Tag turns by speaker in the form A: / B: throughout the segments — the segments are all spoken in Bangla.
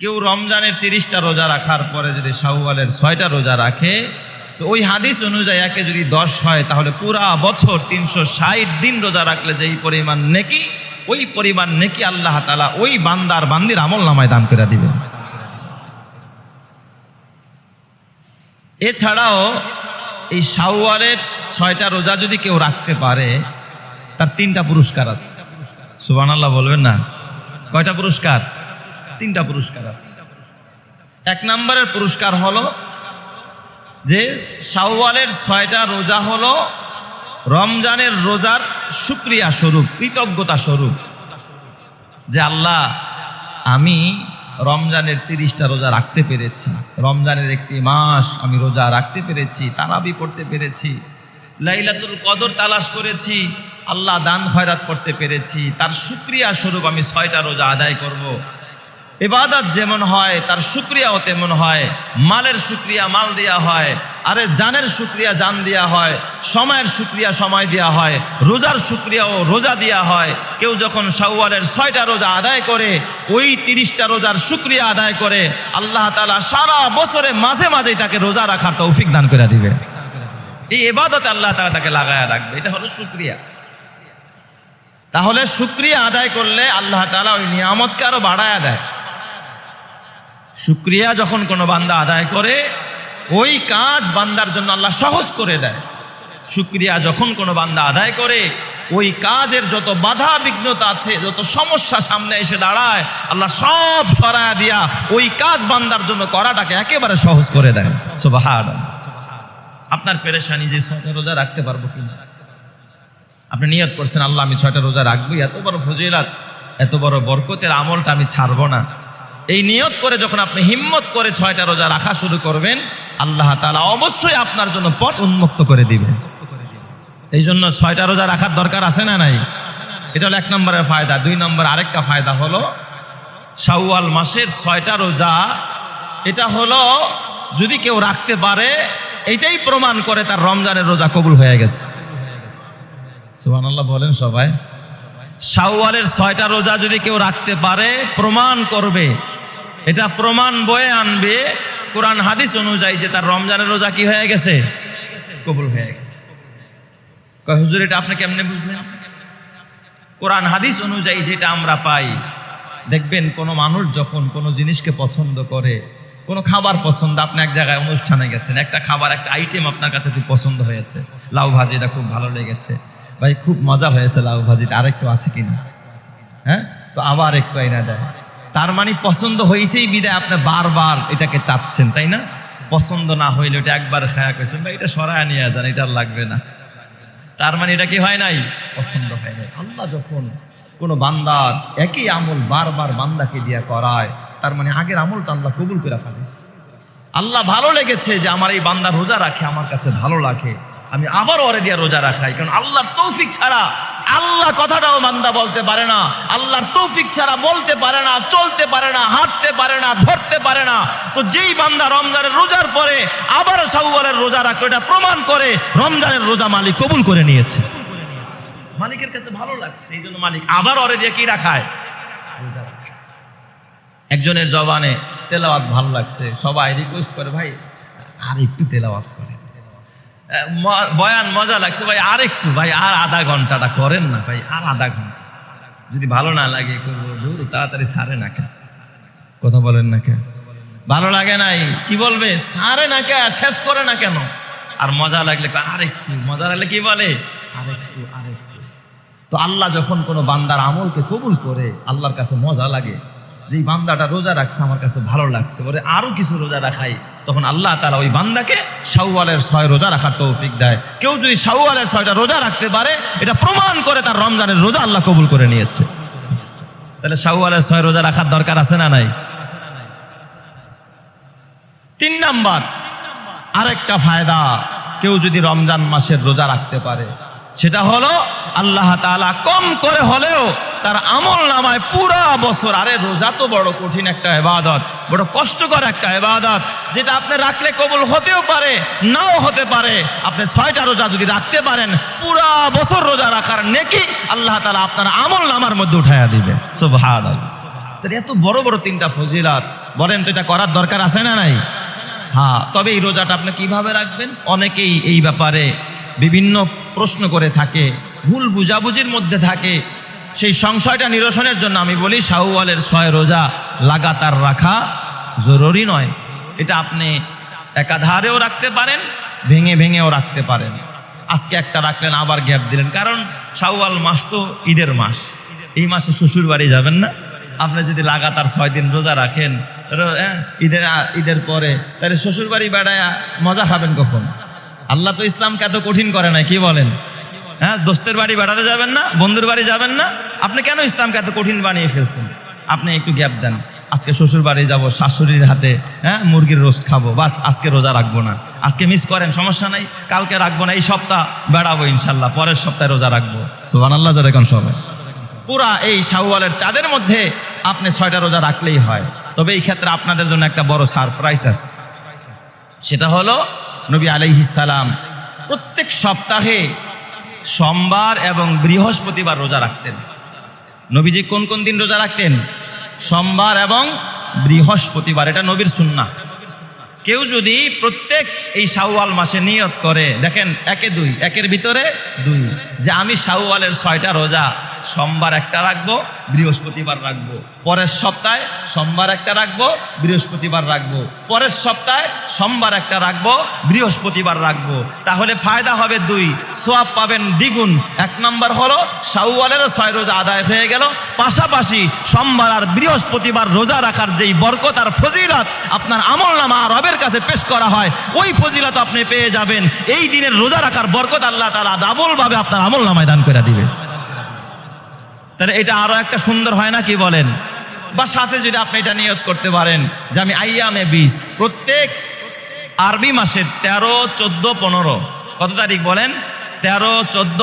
A: কেউ রমজানের তিরিশটা রোজা রাখার পরে যদি শাওয়ালের ছয়টা রোজা রাখে, তো ওই হাদিস অনুযায়ী একে যদি দশ হয়, তাহলে পুরা বছর তিনশো ষাট দিন রোজা রাখলে যেই পরিমাণ নেকি, ওই পরিমাণ নেকি আল্লাহ তালা ওই বান্দার বান্দির আমল নামায় দান করে দিবে এছাড়াও এই শাওয়ালের ছয়টা রোজা যদি কেউ রাখতে পারে, তার তিনটা পুরস্কার আছে। সুবান আল্লাহ বলবেন না? কয়টা পুরস্কার? তিনটা পুরস্কার আছে এক নম্বরের পুরস্কার হলো যে শাওয়ালের ছয়টা রোজা হলো রমজানের রোজার সুক্রিয়া স্বরূপ, কৃতজ্ঞতা স্বরূপ যে আল্লাহ, আমি রমজানের তিরিশটা রোজা রাখতে পেরেছি রমজানের একটি মাস আমি রোজা রাখতে পেরেছি, তারাবি পড়তে পেরেছি, লাইলাতুল কদর তালাশ করেছি, আল্লাহ দান খয়রাত করতে পেরেছি, তার সুক্রিয়া স্বরূপ আমি ছয়টা রোজা আদায় করব। এবাদত যেমন হয়, তার সুক্রিয়াও তেমন হয়। মালের সুক্রিয়া মাল দেয়া হয়, আরে জানের সুক্রিয়া জান দেয়া হয়, সময়ের সুক্রিয়া সময় দেয়া হয়, রোজার সুক্রিয়াও রোজা দেয়া হয়। কেউ যখন শাওয়ালের ছয়টা রোজা আদায় করে, ওই তিরিশটা রোজার সুক্রিয়া আদায় করে, আল্লাহ তালা সারা বছরে মাঝে মাঝেই তাকে রোজা রাখার তৌফিক দান করে দিবে। এই এবাদতে আল্লাহ তালা তাকে লাগায়া রাখবে, এটা হলো সুক্রিয়া তাহলে সুক্রিয়া আদায় করলে আল্লাহ তালা ওই নিয়ামতকে আরও বাড়ায়া দেয়। শুক্রিয়া যখন কোনো বান্দা আদায় করে, ওই কাজ বান্দার জন্য আল্লাহ সহজ করে দেয়। শুক্রিয়া যখন কোনো বান্দা আদায় করে, ওই কাজের যত বাধা বিঘ্নতা আছে, যত সমস্যা সামনে এসে দাঁড়ায়, আল্লাহ সব সরায়া দিয়া ওই কাজ বান্দার জন্য করাটাকে একেবারে সহজ করে দেয়। সুবাহান আপনার পেরেশানি যে ছয়টা রোজা রাখতে পারব কিনা? আপনি নিয়ত করছেন, আল্লাহ আমি ছয়টা রোজা রাখব, এত বড় ফজিলাত, এত বড় বরকতের আমলটা আমি ছাড়বো না। এই নিয়ত করে যখন আপনি হিম্মত করে ছয়টা রোজা রাখা শুরু করবেন, আল্লাহ তালা অবশ্যই আপনার জন্য পথ উন্মুক্ত করে দিবে এই জন্য ছয়টা রোজা রাখার দরকার আছে না নাই? এটা হলো এক নম্বরের ফায়দা। দুই নম্বর আরেকটা ফায়দা হলো, শাওয়াল মাসের ছয়টা রোজা, এটা হলো যদি কেউ রাখতে পারে, এটাই প্রমাণ করে তার রমজানের রোজা কবুল হয়ে গেছে। সুবান আল্লাহ বলেন সবাই। শাওয়ালের ছয়টা রোজা যদি কেউ রাখতে পারে, প্রমাণ করবে এটা প্রমাণ বয়ে আনবে কোরআন হাদিস অনুযায়ী যে তার রমজানের রোজা কি হয়ে গেছে? কবুল হয়ে গেছে। হুজুর, এটা আপনি কেমনে বুঝলেন? কোরআন হাদিস অনুযায়ী যেটা আমরা পাই, দেখবেন কোনো মানুষ যখন কোনো জিনিসকে পছন্দ করে, কোনো খাবার পছন্দ, আপনি এক জায়গায় অনুষ্ঠানে গেছেন, একটা খাবার, একটা আইটেম আপনার কাছে খুব পছন্দ হয়েছে, লাউ ভাজিটা খুব ভালো লেগেছে, ভাই খুব মজা হয়েছে লাউ ভাজিটা, আরেকটু আছে কিনা? হ্যাঁ? তো আবার একটু আইনা দেয়। তার মানে পছন্দ হয়েছেই বিদায়। আপনি বারবার এটাকে চাচ্ছেন, তাই না? পছন্দ না হইলে ওটা একবার খায়া কইছেন বা এটা সরায় নিয়ে যান, এটা আর লাগবে না। তার মানে এটা কি হয় নাই? পছন্দ হয় নাই। আল্লাহ যখন কোনো বান্দার একই আমল বারবার বান্দাকে দিয়া করায়, তার মানে আগের আমলটা আল্লাহ কবুল করে ফেলিস। আল্লাহ ভালো লেগেছে যে আমার এই বান্দা রোজা রাখে, আমার কাছে ভালো লাগে। আমি আবার ওরে দিয়া রোজা রাখাই, কারণ আল্লাহর তৌফিক ছাড়া আল্লাহ কথাটাও বান্দা বলতে পারে না। আল্লাহর তৌফিক ছাড়া বলতে পারে না, চলতে পারে না, হাঁটতে পারে না, ধরতে পারে না। তো যেই বান্দা রমজানের রোজার পরে আবার শাওয়ালের রোজা রাখল, এটা প্রমাণ করে রমজানের রোজা মালিক কবুল করে নিয়েছে। মালিকের কাছে ভালো লাগছে, এই জন্য মালিক আবার ওরে দিয়ে কি রাখায়? রোজা রাখায় একজনের জবানে তেলাওয়াত ভালো লাগছে, সবাই রিকোয়েস্ট করে, ভাই, আর একটু তেলাওয়াত করে বয়ান মজা লাগছে। ভাই আর একটু ভাই, আর আধা ঘন্টাটা করেন না, ভাই, আর আধা ঘণ্টা। যদি ভালো না লাগে, করব। দূর তাড়াতাড়ি সারে না কেন? কথা বলেন না কেন? ভালো লাগে নাই? কি বলবে? সারে না কেন শেষ করে না কেন? আর মজা লাগলে আর একটু মজা লাগলে কি বলে? আর একটু আর একটু তো আল্লাহ যখন কোনো বান্দার আমলকে কবুল করে, আল্লাহর কাছে মজা লাগে। যে বান্দাটা রোজা রাখছে, আমার কাছে ভালো লাগছে। ওরে আরও কিছু রোজা রাখাই, তখন আল্লাহ তারা ওই বান্দাকে শাওয়ালের ছয় রোজা রাখার তৌফিক দেয়। কেউ যদি শাওয়ালের ছয়টা রোজা রাখতে পারে, এটা প্রমাণ করে তার রমজানের রোজা আল্লাহ কবুল করে নিয়েছে। তাহলে শাওয়ালের ছয় রোজা রাখার দরকার আছে না নাই? তিন নাম্বার, আরেকটা ফায়দা, কেউ যদি রমজান মাসের রোজা রাখতে পারে সেটা হলো আল্লাহ তাআলা কম করে হলেও তার আমল নামায় পুরা বছর। আরে রোজা তো বড় কঠিন একটা এবাদত বড় কষ্টকর একটা এবাদত যেটা আপনি রাখলে কবল হতেও পারে, নাও হতে পারে। আপনি ছয়টা রোজা যদি রাখতে পারেন, পুরা বছর রোজা রাখার নেকি আল্লাহ তালা আপনার আমল নামার মধ্যে উঠাইয়া দিবে। তাহলে এত বড় বড় তিনটা ফজিলাত, বলেন তো এটা করার দরকার আছে না নাই? হ্যাঁ তবে এই রোজাটা আপনি কীভাবে রাখবেন? অনেকেই এই ব্যাপারে বিভিন্ন প্রশ্ন করে থাকে ভুল বুঝাবুঝির মধ্যে থাকে। সেই সংশয়টা নিরসনের জন্য আমি বলি শাহওয়ালের ছয় রোজা লাগাতার রাখা জরুরি নয়। এটা আপনি একাধারেও রাখতে পারেন ভেঙে ভেঙেও রাখতে পারেন। আজকে একটা রাখলেন আবার গ্যাপ দিলেন। কারণ শাওয়াল মাস তো ঈদের মাস। এই মাসে শ্বশুর বাড়ি যাবেন না। আপনি যদি লাগাতার ছয় দিন রোজা রাখেন হ্যাঁ, ঈদের ঈদের পরে তাহলে শ্বশুর বাড়ি বেড়ায় মজা খাবেন কখন? আল্লাহ তো ইসলামকে এত কঠিন করে না কি বলেন? হ্যাঁ দোস্তের বাড়ি বেড়াতে যাবেন না বন্ধুর বাড়ি যাবেন না। আপনি কেন ইসলামকে এত কঠিন বানিয়ে ফেলছেন? আপনি একটু গ্যাপ দেন। আজকে শ্বশুর বাড়ি যাব শাশুড়ির হাতে হ্যাঁ মুরগির রোস্ট খাব বাস আজকে রোজা রাখব না। আজকে মিস করেন সমস্যা নাই কালকে রাখব না এই সপ্তাহ বেড়াবো ইনশাল্লাহ পরের সপ্তাহে রোজা রাখব। সুবান আল্লাহ যেরকম সবাই। পুরা এই শাহওয়ালের চাঁদের মধ্যে আপনি ছয়টা রোজা রাখলেই হয়। তবে এই ক্ষেত্রে আপনাদের জন্য একটা বড় সারপ্রাইজ আছে। সেটা হলো নবী আলাইহিসালাম প্রত্যেক সপ্তাহে সোমবার এবং বৃহস্পতিবার রোজা রাখতেন। নবীজি কোন কোন দিন রোজা রাখতেন? সোমবার এবং বৃহস্পতিবার, এটা নবীর সুন্না কেউ যদি প্রত্যেক এই শাওয়াল মাসে নিয়ত করে, দেখেন, একে দুই, একের ভিতরে দুই, যে আমি শাওয়ালের ছয়টা রোজা সোমবার একটা রাখব, বৃহস্পতিবার রাখব। পরের সপ্তাহে সোমবার একটা রাখব, বৃহস্পতিবার রাখব। পরের সপ্তাহে সোমবার একটা রাখব, বৃহস্পতিবার রাখব। তাহলে ফায়দা হবে দুই, সোয়াব পাবেন দ্বিগুণ। এক নম্বর হলো শাওয়ালেরও ছয় রোজা আদায় হয়ে গেল। পাশাপাশি সোমবার আর বৃহস্পতিবার রোজা রাখার যেই বরকত আর ফজিলত আপনার আমল নামা রবের কাছে পেশ করা হয়, ওই ফজিলত আপনি পেয়ে যাবেন। এই দিনের রোজা রাখার বরকত আল্লাহ তালা ডাবলভাবে আপনার আমল নামায় দান করে দিবে। তাহলে এটা আরও একটা সুন্দর হয় না কি বলেন? বা সাথে যদি আপনি এটা নিয়ত করতে পারেন, যে আমি আইয়ামে বিশ, প্রত্যেক আরবি মাসের তেরো, চোদ্দ, পনেরো। কত তারিখ বলেন? তেরো, চোদ্দ,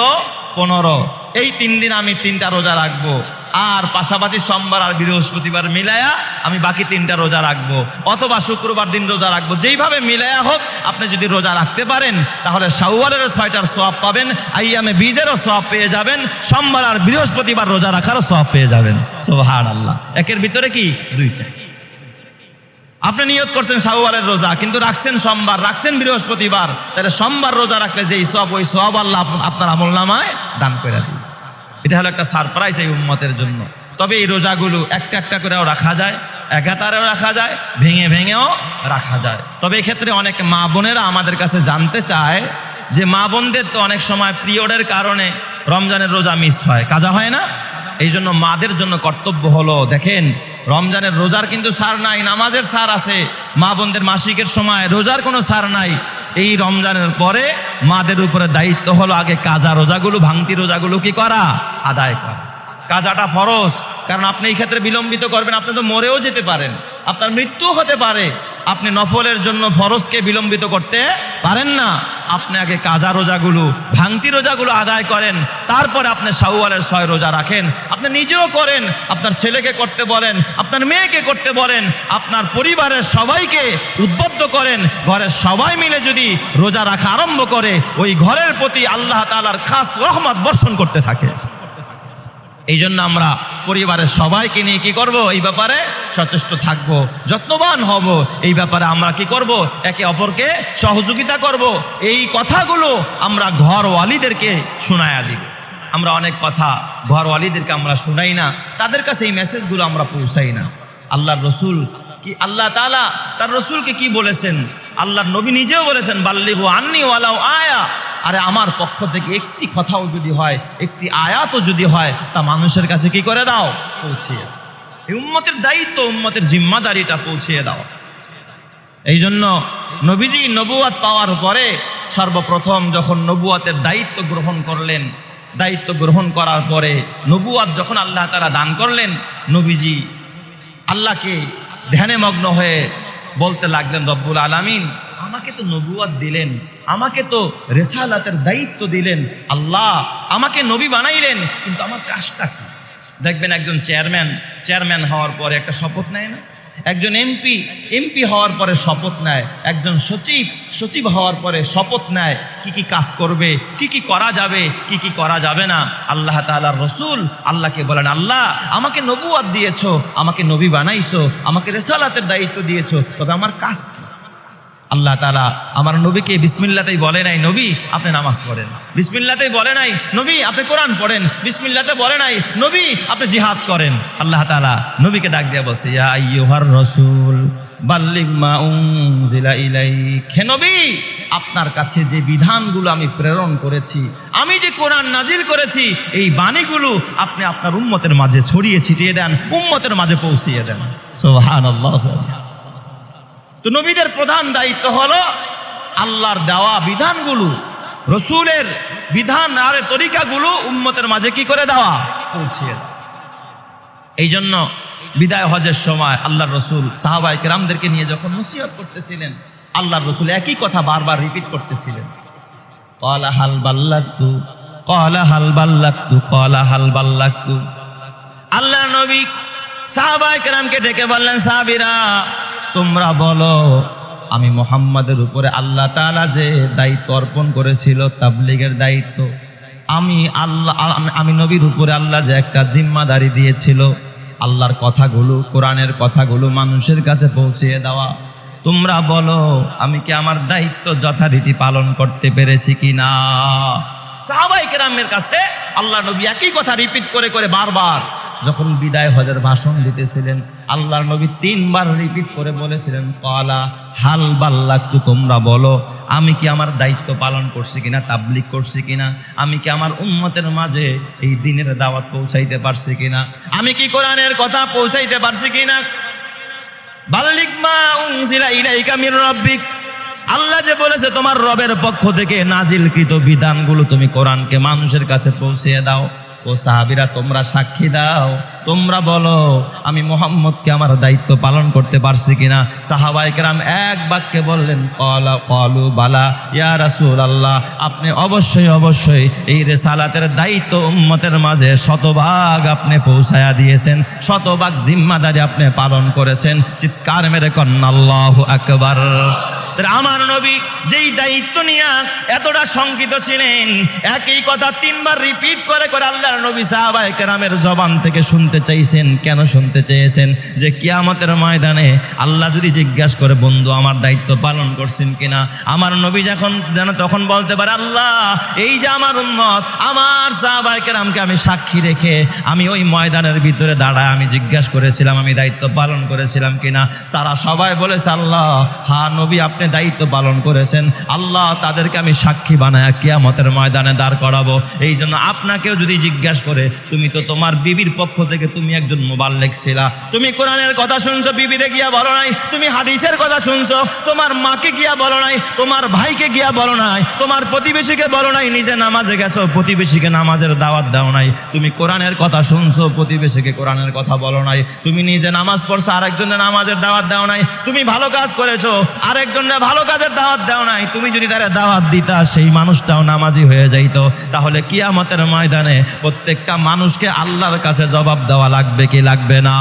A: পনেরো। এই তিন দিন আমি তিনটা রোজা রাখব। আর পাশাপাশি সোমবার আর বৃহস্পতিবার মিলায়া আমি বাকি তিনটা রোজা রাখব। অথবা শুক্রবার দিন রোজা রাখব। যেইভাবে মিলায়া হোক, আপনি যদি রোজা রাখতে পারেন, তাহলে শাওয়ালেরও ছয়টার সোয়াব পাবেন আইয়ামে বীজেরও সোয়াব পেয়ে যাবেন, সোমবার আর বৃহস্পতিবার রোজা রাখারও সোয়াব পেয়ে যাবেন। সোহার আল্লাহ একের ভিতরে কি? দুইটা। আপনি নিয়ত করছেন শাহওয়ালের রোজা, কিন্তু রাখছেন সোমবার, রাখছেন বৃহস্পতিবার, তাহলে সোমবার রোজা রাখলে যে সব ওই সব আল্লাহ আপনার আমল নামায় দান করে দিন এটা হলো একটা সারপ্রাইজ এই উম্মতের জন্য। তবে এই রোজাগুলো একটা একটা করেও রাখা যায়, একাতারেও রাখা যায়, ভেঙে ভেঙেও রাখা যায়। তবে এক্ষেত্রে অনেক মা বোনেরা আমাদের কাছে জানতে চায় যে মা বোনদের তো অনেক সময় পিরিয়ডের কারণে রমজানের রোজা মিস হয়। কাজা হয় না? এই জন্য মাদের জন্য কর্তব্য হলো, দেখেন, রমজানের রোজার কিন্তু সার নাই, নামাজের সার আছে। মা বোনদের মাসিকের সময় রোজার কোনো সার নাই। এই রমজানের পরে মাদের উপরে দায়িত্ব হলো আগে কাজা রোজাগুলো, ভাঙতি রোজাগুলো কি করা? আদায় করা। কাজাটা ফরজ। কারণ আপনি এই ক্ষেত্রে বিলম্বিত করবেন, আপনি তো মরেও যেতে পারেন। আপনার মৃত্যু হতে পারে। আপনি নফলের জন্য ফরজকে বিলম্বিত করতে পারেন না। আপনি আগে কাজা রোজাগুলো, ভাঙতি রোজাগুলো আদায় করেন, তারপরে আপনি শাওয়ালের ছয় রোজা রাখেন। আপনি নিজেও করেন, আপনার ছেলেকে করতে বলেন, আপনার মেয়েকে করতে বলেন, আপনার পরিবারের সবাইকে উদ্বুদ্ধ করেন। ঘরের সবাই মিলে যদি রোজা রাখা আরম্ভ করে, ওই ঘরের প্রতি আল্লাহ তাআলার খাস রহমত বর্ষণ করতে থাকে। এই জন্য আমরা পরিবারের সবাইকে নিয়ে কি করব? এই ব্যাপারে সচেষ্ট থাকব, যত্নবান হব। এই ব্যাপারে আমরা কি করব? একে অপরকে সহযোগিতা করব। এই কথাগুলো আমরা ঘরওয়ালিদেরকে শোনায়া দিব। আমরা অনেক কথা ঘরওয়ালিদেরকে আমরা শোনাই না, তাদের কাছে এই মেসেজগুলো আমরা পৌঁছাই না। আল্লাহর রসুল কি, আল্লাহ তাআলা তার রসুলকে কি বলেছেন? আল্লাহর নবী নিজেও বলেছেন বাল্লিহু আন্নি ওয়ালাও আয়া। আরে আমার পক্ষ থেকে একটি কথাও যদি হয়, একটি আয়াতও যদি হয়, তা মানুষের কাছে কি করে দাও? পৌঁছিয়ে এই উম্মতের দায়িত্ব, উম্মতের জিম্মাদারিটা পৌঁছিয়ে দাও। এই জন্য নবীজি নবুয়াত পাওয়ার পরে সর্বপ্রথম যখন নবুয়াতের দায়িত্ব গ্রহণ করলেন, দায়িত্ব গ্রহণ করার পরে নবুয়াত যখন আল্লাহ তারা দান করলেন, নবীজি আল্লাহকে ধ্যানে মগ্ন হয়ে বলতে লাগলেন, রব্বুল আলামিন, আমাকে তো নবুয়াত দিলেন। আমাকে তো রেসালাতের দায়িত্ব দিলেন আল্লাহ, আমাকে নবী বানাইলেন, কিন্তু আমার কাজটা কি? দেখবেন একজন চেয়ারম্যান চেয়ারম্যান হওয়ার পরে একটা শপথ নেয় না? একজন এমপি এমপি হওয়ার পরে শপথ নেয়। একজন সচিব সচিব হওয়ার পরে শপথ নেয়। কি কি কাজ করবে, কি কি করা যাবে, কি কি করা যাবে না? আল্লাহ তাআলার রসুল আল্লাহকে বলেন, আল্লাহ, আমাকে নবুয়াদ দিয়েছ, আমাকে নবী বানাইছো, আমাকে রেসালাতের দায়িত্ব দিয়েছ, তবে আমার কাজ কি? আল্লাহ তালা আমার নবীকে বিসমিল্লাতেই বলে নাই, নবী আপনি নামাজ পড়েন। বিসমিল্লাতেই বলে নাই, নবী আপনি কোরআন পড়েন। বিসমিল্লাতে বলে নাই, নবী আপনি জিহাদ করেন। আল্লাহ তালা নবীকে ডাক দিয়া বলছে, ইয়া আইয়ুহার রসুল, বাল্লিগ মা উনজিলা ইলাইক। হে নবী, আপনার কাছে যে বিধানগুলো আমি প্রেরণ করেছি, আমি যে কোরআন নাজিল করেছি, এই বাণীগুলো আপনি আপনার উম্মতের মাঝে ছড়িয়ে ছিটিয়ে দেন, উম্মতের মাঝে পৌঁছিয়ে দেন। সুবহানাল্লাহ। তো নবীদের প্রধান দায়িত্ব হলো আল্লাহর দেওয়া বিধানগুলো, রসুলের বিধান আর তরিকাগুলো উম্মতের মাঝে কি করে দেওয়া? পৌঁছিয়ে এই জন্য বিদায় হজের সময় আল্লাহর রসুল সাহাবাই কেরামদেরকে নিয়ে যখন নসিহত করতেছিলেন, আল্লাহর রসুল একই কথা বারবার রিপিট করতেছিলেন। কলা হাল বাল্লাকতু কলা হাল বাল্লাকতু কলা হাল বাল্লাকতু আল্লাহ নবী সাহাবাই কেরামকে ডেকে বললেন, সাহাবিরা তোমরা বলো, আমি মোহাম্মদের উপরে আল্লাহ তাআলা যে দায়িত্ব অর্পণ করেছিল, তাবলিগের দায়িত্ব, আমি আল্লাহ, আমি- আমি নবীর উপরে আল্লাহ যে একটা জিম্মাদারি দিয়েছিল, আল্লাহর কথাগুলো, কোরআনের কথাগুলো মানুষের কাছে পৌঁছিয়ে দেওয়া। তোমরা বলো, আমি কি আমার দায়িত্ব যথারীতি পালন করতে পেরেছি কি না সাহাবাই কেরামের কাছে আল্লাহ নবী একই কথা রিপিট করে করে বারবার। যখন বিদায় হজের ভাষণ দিতেছিলেন, আল্লাহর নবী তিনবার রিপিট করে বলেছিলেন, কলা হাল বাল্লাকতু, তোমরা বলো, আমি কি আমার দায়িত্ব পালন করছি কিনা তাবলিক করছি কিনা? আমি কি আমার উম্মতের মাঝে এই দিনের দাওয়াত পৌঁছাইতে পারছি কিনা? আমি কি কোরআনের কথা পৌঁছাইতে পারছি কিনা? বাল্লিক মা ইলাইকা মির আল্লাহ যে বলেছে, তোমার রবের পক্ষ থেকে নাজিলকৃত বিধানগুলো তুমি কোরআনকে মানুষের কাছে পৌঁছিয়ে দাও। ও সাহাবিরা, তোমরা সাক্ষী দাও, তোমরা বলো, আমি মোহাম্মদকে আমার দায়িত্ব পালন করতে পারছি কিনা? সাহাবাই কেরাম এক বাক্যে বললেন, কলা, কলু, বালা, ইয়া রাসুল আল্লাহ আপনি অবশ্যই অবশ্যই এই রেসালাতের দায়িত্ব উম্মতের মাঝে শতভাগ আপনি পৌঁছায়া দিয়েছেন, শতভাগ জিম্মাদারি আপনি পালন করেছেন। চিৎকার মেরে কন্যা আল্লাহ আকবার। তাহলে আমার নবী যেই দায়িত্ব নিয়ে এতটা শঙ্কিত ছিলেন, একই কথা তিনবার রিপিট করে করে আল্লাহর নবী সাহাবাই কেরামের জবান থেকে শুনতে চাইছেন। কেন শুনতে চেয়েছেন যে কিয়ামতের ময়দানে আল্লাহ যদি জিজ্ঞাসা করে, বন্ধু, আমার দায়িত্ব পালন করছেন কিনা? আমার নবী যখন, যেন তখন বলতে পারে, আল্লাহ, এই যে আমার উম্মত, আমার সাহাবাই কেরামকে আমি সাক্ষী রেখে আমি ওই ময়দানের ভিতরে দাঁড়ায়, আমি জিজ্ঞাসা করেছিলাম, আমি দায়িত্ব পালন করেছিলাম কিনা? তারা সবাই বলেছে, আল্লাহ, হা, নবী, আপনি দায়িত্ব পালন করেছেন, আল্লাহ তাদেরকে আমি সাক্ষী বানায় কিয়ামতের ময়দানে দাঁড় করাবো। এই জন্য আপনাকেও যদি জিজ্ঞাসা করে, তুমি তো তোমার বিবির পক্ষ থেকে তুমি একজন মোবাল্লেক ছিলা। তুমি কোরআনের কথা শুনছো, বিবিরে গিয়া বলো নাই। তুমি হাদিসের কথা শুনছো, তোমার মাকে গিয়া বলো নাই, তোমার ভাইকে গিয়া বলো নাই, তোমার প্রতিবেশীকে বলো নাই, নিজে নামাজে গেছো, প্রতিবেশীকে নামাজের দাওয়াত দাও নাই। তুমি কোরআনের কথা শুনছো, প্রতিবেশীকে কোরআনের কথা বলো নাই। তুমি নিজে নামাজ পড়ছো আরেকজনের নামাজের দাওয়াত দাও নাই। তুমি ভালো কাজ করেছ আরেকজনের ভালো কাজের দাওয়াত দাও নাই। তুমি যদি তারা দাওয়াত দিতা, সেই মানুষটাও নামাজি হয়ে যাইত। তাহলে কিয়ামতের ময়দানে প্রত্যেকটা মানুষকে আল্লাহর কাছে জবাব দেওয়া লাগবে কি লাগবে না?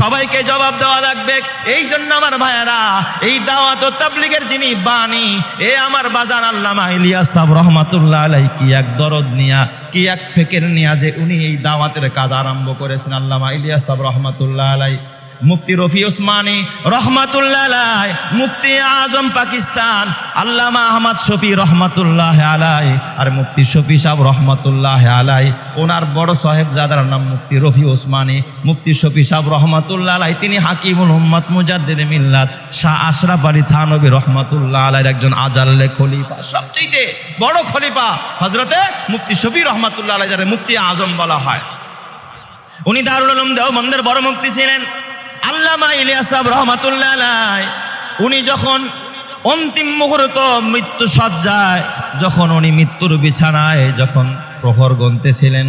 A: সবাইকে জবাব দেওয়া লাগবে, এই জন্য আমার ভাইয়েরা, এই দাওয়াত ও তাবলিগের যিনি বাণী, এ আমার বাজার আল্লামা ইলিয়াস সাহেব রহমাতুল্লাহ আলাই কি এক দরদ নিয়া, কি এক ফেকের নিয়া যে উনি এই দাওয়াতের কাজ আরম্ভ করেছেন আল্লামা ইলিয়াস সাহেব রহমাতুল্লাহ আলাই মুফতি রফি ওসমানী রহমাতুল্লাহ মুফতি আজম পাকিস্তান, আল্লামা আহমদ শফি রহমাতুল্লাহ আলাই, আর মুফতি শফি সাহেব রহমাতুল্লাহ আলাই, ওনার বড় সাহেব যাদার নাম মুফতি রফি ওসমানী, মুফতি শফি সাহেব রহমাতুল্লাহ আলাই, তিনি হাকিমুল উম্মত মুজাদ্দিদ মিল্লাত, শাহ আশরাফ আলী থানবী রহমাতুল্লাহ আলাইর একজন আজাল্লে খলিফা সবচেয়ে বড় খলিফা হজরতে মুফতি শফি রহমাতুল্লাহ আলাই যারা মুফতি আজম বলা হয়। উনি দারুল উলুম দেওবন্দের বড় মুক্তি ছিলেন। আল্লামা ইলিয়াস সাহেব রহমাতুল্লাহ উনি যখন অন্তিম মুহূর্ত মৃত্যু সজ্জায়, যখন উনি মৃত্যুর বিছানায় যখন প্রহর গনতেছিলেন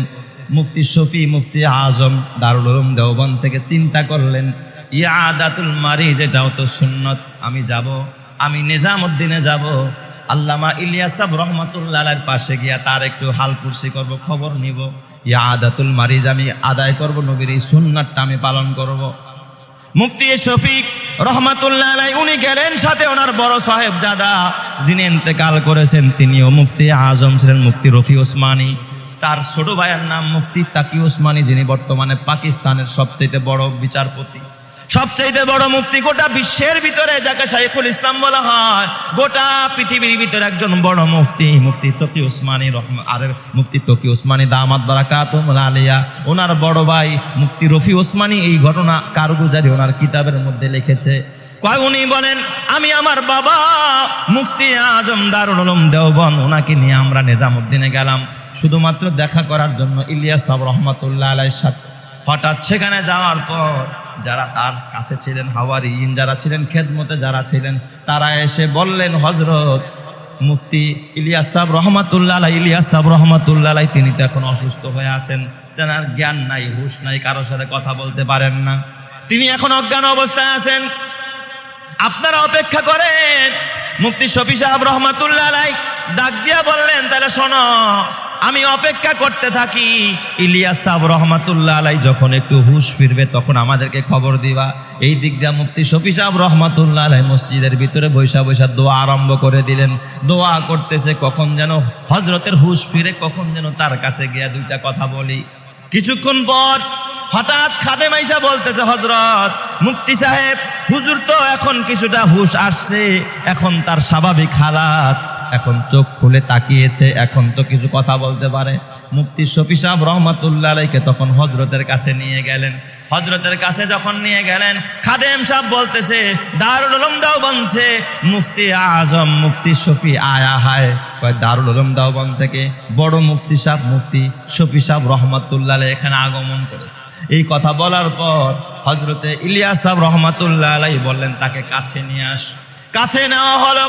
A: মুফতি শফি, মুফতি আজম, দারুল উলুম দেওবন্দ থেকে চিন্তা করলেন, ইয়াদাতুল মারি যেটাও তো সুন্নত, আমি যাব, আমি নিজামুদ্দিনে যাব। আল্লামা ইলিয়াস সাহেব রহমাতুল্লাহ পাশে গিয়া তার একটু হাল কুরসি করব, খবর নিব ইয়া আদাতুল মারিজ আমি আদায় করব, নবীর এই সুন্নাতটা আমি পালন করব। মুফতি শফিক রহমাতুল্লাহ আলাই, উনি গেলেন সাথে ওনার বড় সাহেব দাদা যিনি ইন্তেকাল করেছেন, তিনিও মুফতি আজম ছিলেন মুফতি রফি ওসমানী। তার ছোট ভাইয়ের নাম মুফতি তাকি ওসমানী, যিনি বর্তমানে পাকিস্তানের সবচেয়ে বড় বিচারপতি। সবচেয়ে বড় মুক্তি গোটা বিশ্বের ভিতরে, যাকে শাইখুল ইসলাম বলা হয়। গোটা পৃথিবীর ভিতরে একজন বড় মুফতি মুফতি তকি ওসমানী রহমান আর মুফতি তকি ওসমানী দামাত বারাকাতুম আলিয়া। ওনার বড় ভাই মুফতি রফি ওসমানী, এই ঘটনা কারগুজারি ওনার কিতাবের মধ্যে লিখেছে। কয় উনি বলেন, আমি আমার বাবা মুফতি আজম দারুল উলুম দেওবন ওনাকে নিয়ে আমরা নিজামুদ্দিনে গেলাম। শুধুমাত্র দেখা করার জন্য ইলিয়াস সাহেব রহমতুল্লাহ আলাইর সাথে হঠাৎ সেখানে যাওয়ার পর যারা তার কাছে ছিলেন হাওয়ারিন যারা ছিলেন খেদমতে, যারা ছিলেন তারা এসে বললেন হজরত মুফতি ইলিয়াস সাহেব রহমাতুল্লাহ ইলিয়াস সাহেব রহমাতুল্লাহ তিনি তো এখন অসুস্থ হয়ে আছেন। তেনার জ্ঞান নাই, হুশ নাই, কারোর সাথে কথা বলতে পারেন না। তিনি এখন অজ্ঞান অবস্থায় আছেন। আপনারা অপেক্ষা করেন। মুফতি শফি সাহেব রহমাতুল্লাহ ডাক দিয়া বললেন, তাহলে শোনো আমি অপেক্ষা করতে থাকি। ইলিয়াস সাহেব রহমাতুল্লাহ আলাই যখন একটু হুশ ফিরবে, তখন আমাদেরকে খবর দিবা। এই দিক দিয়া মুফতি শফি সাহেব রহমাতুল্লাহ আলাই মসজিদের ভিতরে বৈশা বৈশা দোয়া আরম্ভ করে দিলেন। দোয়া করতেছে, কখন যেন হজরতের হুশ ফিরে, কখন যেন তার কাছে গিয়া দুইটা কথা বলি। কিছুক্ষণ পর হঠাৎ খাদে মাইশা বলতেছে হজরত মুফতি সাহেব, হুজুর তো এখন কিছুটা হুশ আসছে, এখন তার স্বাভাবিক হালাত। এখন চোখ খুলে তাকিয়েছে, এখন তো কিছু কথা বলতে পারে। মুফতি শফি সাহেব রহমাতুল্লাহ আলাইকে তখন হজরতের কাছে নিয়ে গেলেন। হজরতের কাছে যখন নিয়ে গেলেন, খাদেম সাহ বলতেছে, দারুল উলুম দাও বলছে মুফতি আজম, মুফতি শফি আয়া হায়। কয়, দারুল উলুম দাওবন থেকে বড় মুফতি সাহেব, মুফতি শফি সাহেব রহমাতুল্লাহ এখানে আগমন করেছে। এই কথা বলার পর হজরতে ইলিয়াস সাহ রহমাতুল্লাহ আলাই বললেন, তাকে কাছে নিয়ে আস। কাছে নেওয়া হল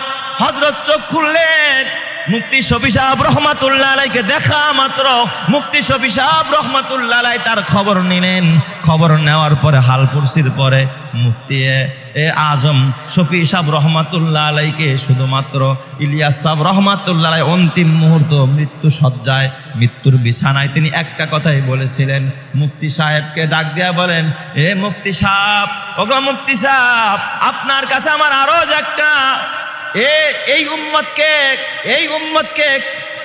A: হজরত চোখ খুললেন। মুফতি শফি সাহেব রহমাতুল্লাহ দেখা মাত্র। মুফতি শফি সাহেব রহমাতুল্লাহ তার খবর নিলেন। খবর নেওয়ার পরে হালপুরসির পরে মুফতি এ- আজম শফি সাহেব রহমাতুল্লাহ আলাইকে শুধুমাত্র ইলিয়াস সাহেব রহমাতুল্লাহ আলাই অন্তিম মুহূর্ত মৃত্যু সজ্জায় মৃত্যুর বিছানায় তিনি একটা কথাই বলেছিলেন। মুফতি সাহেবকে ডাক দিয়া বলেন, এ মুফতি সাহেব, ওগো মুফতি সাহেব, আপনার কাছে আমার আরও একটা। এই উম্মতকে এই উম্মতকে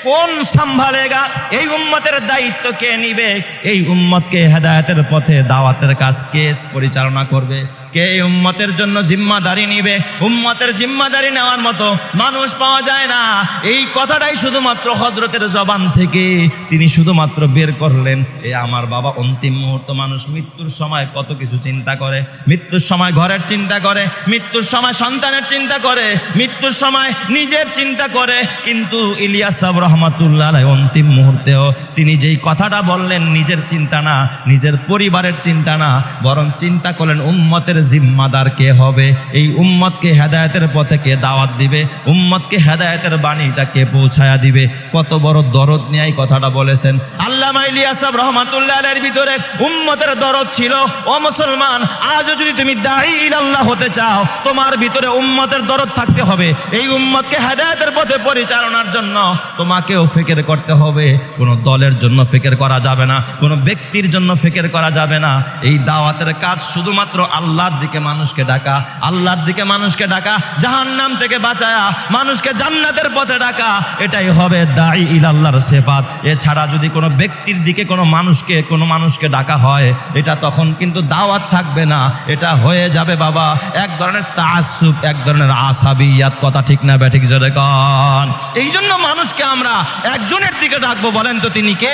A: কোন সাম্ভালেগা? এই উম্মতের দায়িত্ব কে নিবে? এই উম্মতকে হেদায়েতের পথে, দাওয়াতের কাজ কে পরিচালনা করবে? কে এই উম্মতের জন্য জিম্মাদারি নিবে? উম্মতের জিম্মাদারি নেওয়ার মতো মানুষ পাওয়া যায় না। এই কথাটাই শুধুমাত্র হজরতের জবান থেকে তিনি শুধুমাত্র বের করলেন। এ আমার বাবা অন্তিম মুহূর্ত মানুষ, মৃত্যুর সময় কত কিছু চিন্তা করে। মৃত্যুর সময় ঘরের চিন্তা করে, মৃত্যুর সময় সন্তানের চিন্তা করে, মৃত্যুর সময় নিজের চিন্তা করে। কিন্তু ইলিয়াস সাহেব রহমাতুল্লাহ অন্তিম মুহূর্তেও তিনি যেই কথাটা বললেন, নিজের চিন্তা না, নিজের পরিবারের চিন্তা না, বরং চিন্তা করলেন, উম্মতের জিম্মাদার কে হবে? এই উম্মতকে হেদায়েতের পথে কে দাওয়াত দিবে? উম্মতকে হেদায়েতের বাণীটা কে পৌঁছায়া দিবে? কত বড় দরদ নিয়ে এই কথাটা বলেছেন। আল্লাহ ইলিয়াস সাহেব রহমাতুল্লাহ আলাইয়ের ভিতরে উম্মতের দরদ ছিল, ও মুসলমান, আজও যদি তুমি দায়ী আল্লাহ হতে চাও, তোমার ভিতরে উম্মতের দরদ থাকতে হবে। এই উম্মতকে হেদায়েতের পথে পরিচালনার জন্য তোমাকেও ফিকির করতে হবে। কোনো দলের জন্য ফিকির করা যাবে না, কোনো ব্যক্তির জন্য ফিকির করা যাবে না। এই দাওয়াতের কাজ শুধুমাত্র আল্লাহর দিকে মানুষকে ডাকা, আল্লাহর দিকে মানুষকে ডাকা, জাহান্নাম থেকে বাঁচায়া, মানুষকে জান্নাতের পথে ডাকা, এটাই হবে দায়ী ইল আল্লাহর সেপাত এছাড়া যদি কোনো ব্যক্তির দিকে কোনো মানুষকে কোনো মানুষকে ডাকা হয়, এটা তখন কিন্তু দাওয়াত থাকবে না। এটা হয়ে যাবে বাবা, এক ধরনের তাসুব এক ধরনের আসাবিয়াত। কথা ঠিক না ব্যাঠিক জোরে কন। এই জন্য মানুষকে আমরা একজনের দিকে ডাকবো বলেন তো তিনি কে?